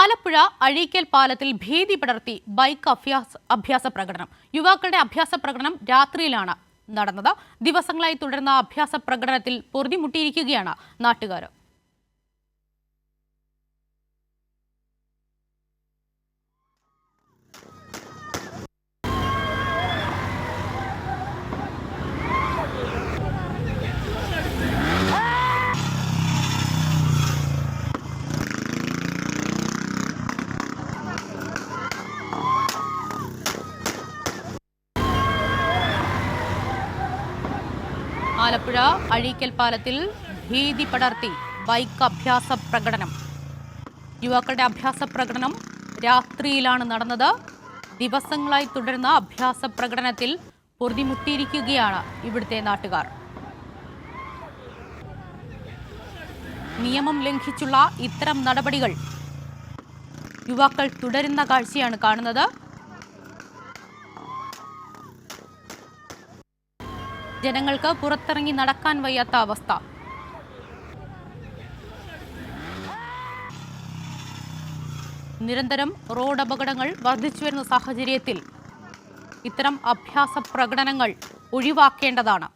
ആലപ്പുഴ അഴീക്കൽ പാലത്തിൽ ഭീതി പടർത്തി ബൈക്ക് അഭ്യാസ അഭ്യാസ പ്രകടനം. യുവാക്കളുടെ അഭ്യാസ പ്രകടനം രാത്രിയിലാണ് നടന്നത്. ദിവസങ്ങളായി തുടരുന്ന അഭ്യാസ പ്രകടനത്തിൽ പൊറുതിമുട്ടിയിരിക്കുകയാണ് നാട്ടുകാർ ആലപ്പുഴ അഴീക്കൽ പാലത്തിൽ ഭീതി പടർത്തി ബൈക്ക് അഭ്യാസ പ്രകടനം. യുവാക്കളുടെ അഭ്യാസ പ്രകടനം രാത്രിയിലാണ് നടന്നത്. ദിവസങ്ങളായി തുടരുന്ന അഭ്യാസ പ്രകടനത്തിൽ പൊറുതിമുട്ടിയിരിക്കുകയാണ് ഇവിടുത്തെ നാട്ടുകാർ. നിയമം ലംഘിച്ചുള്ള ഇത്തരം നടപടികൾ യുവാക്കൾ തുടരുന്ന കാഴ്ചയാണ് കാണുന്നത്. ജനങ്ങൾക്ക് പുറത്തിറങ്ങി നടക്കാൻ വയ്യാത്ത അവസ്ഥ. നിരന്തരം റോഡ് അപകടങ്ങൾ വർദ്ധിച്ചു വരുന്ന സാഹചര്യത്തിൽ ഇത്തരം അഭ്യാസ പ്രകടനങ്ങൾ ഒഴിവാക്കേണ്ടതാണ്.